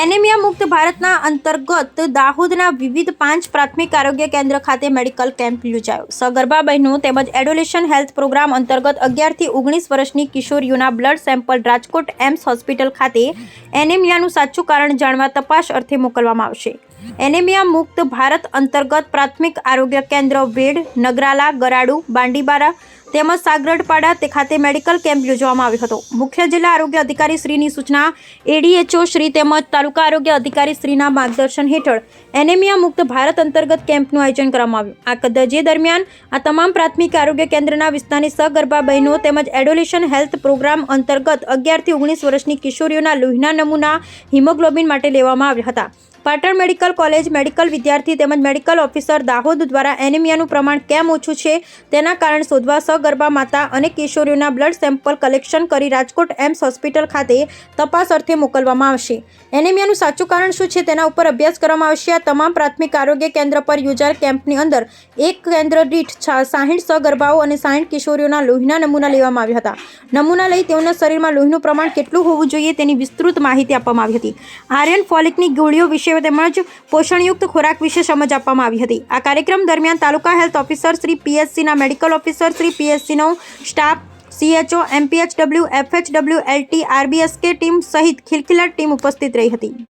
Anaemia મુક્ત ભારતના અંતર્ગત દાહોદના વિવિધ પાંચ પ્રાથમિક આરોગ્ય કેન્દ્ર ખાતે મેડિકલ કેમ્પ યોજાયો. સગર્ભા બહેનો તેમજ એડોલેશન હેલ્થ પ્રોગ્રામ અંતર્ગત અગિયારથી ઓગણીસ વર્ષની કિશોરીઓના blood sample Rajkot AIIMS hospital ખાતે એનેમિયાનું સાચું કારણ જાણવા તપાસ અર્થે મોકલવામાં આવશે. એનેમિયા મુક્ત ભારત અંતર્ગત પ્રાથમિક આરોગ્ય કેન્દ્ર વેડ, નગરાલા, ગરાડુ, બાંડીબારા તેમજ સાગરડપાડા તે ખાતે મેડિકલ કેમ્પ યોજવામાં આવ્યો હતો. મુખ્ય જિલ્લા આરોગ્ય અધિકારી શ્રીની સૂચના, એડીએચઓ શ્રી તેમજ તાલુકા આરોગ્ય અધિકારી શ્રીના માર્ગદર્શન હેઠળ એનેમિયા મુક્ત ભારત અંતર્ગત કેમ્પનું આયોજન કરવામાં આવ્યું. આ કદજે દરમિયાન આ તમામ પ્રાથમિક આરોગ્ય કેન્દ્રના વિસ્તારની સગર્ભા બહેનો તેમજ એડોલેશન હેલ્થ પ્રોગ્રામ અંતર્ગત અગિયારથી ઓગણીસ વર્ષની કિશોરીઓના લોહીના નમૂના હિમોગ્લોબિન માટે લેવામાં આવ્યા હતા. પાટણ મેડિકલ કોલેજ મેડિકલ વિદ્યાર્થી તેમજ મેડિકલ ઓફિસર દાહોદ દ્વારા એનિમિયાનું પ્રમાણ કેમ ઓછું છે તેના કારણ શોધવા સગર્ભા માતા અને કિશોરીઓના બ્લડ સેમ્પલ કલેક્શન કરી રાજકોટ એમ્સ હોસ્પિટલ ખાતે તપાસ અર્થે મોકલવામાં આવશે. એનિમિયાનું સાચું કારણ શું છે તેના ઉપર અભ્યાસ કરવામાં આવશે. આ તમામ પ્રાથમિક આરોગ્ય કેન્દ્ર પર યોજાયેલ કેમ્પની અંદર એક કેન્દ્ર દીઠ સાહીઠ સગર્ભાઓ અને સાહીઠ કિશોરીઓના લોહીના નમૂના લેવામાં આવ્યા હતા. નમૂના લઈ તેઓના શરીરમાં લોહીનું પ્રમાણ કેટલું હોવું જોઈએ તેની વિસ્તૃત માહિતી આપવામાં આવી હતી. આર્યન ફોલિકની ગોળીઓ વિશે તેમજ પોષણયુક્ત ખોરાક વિશે સમજ આપવામાં આવી હતી. આ કાર્યક્રમ દરમિયાન તાલુકા હેલ્થ ઓફિસર શ્રી પીએચસીના medical officer Shri પીએચસીનો staff, CHO, MPHW, FHW, LT, RBSK team સહિત ખિલખિલાટ ટીમ ઉપસ્થિત રહી હતી.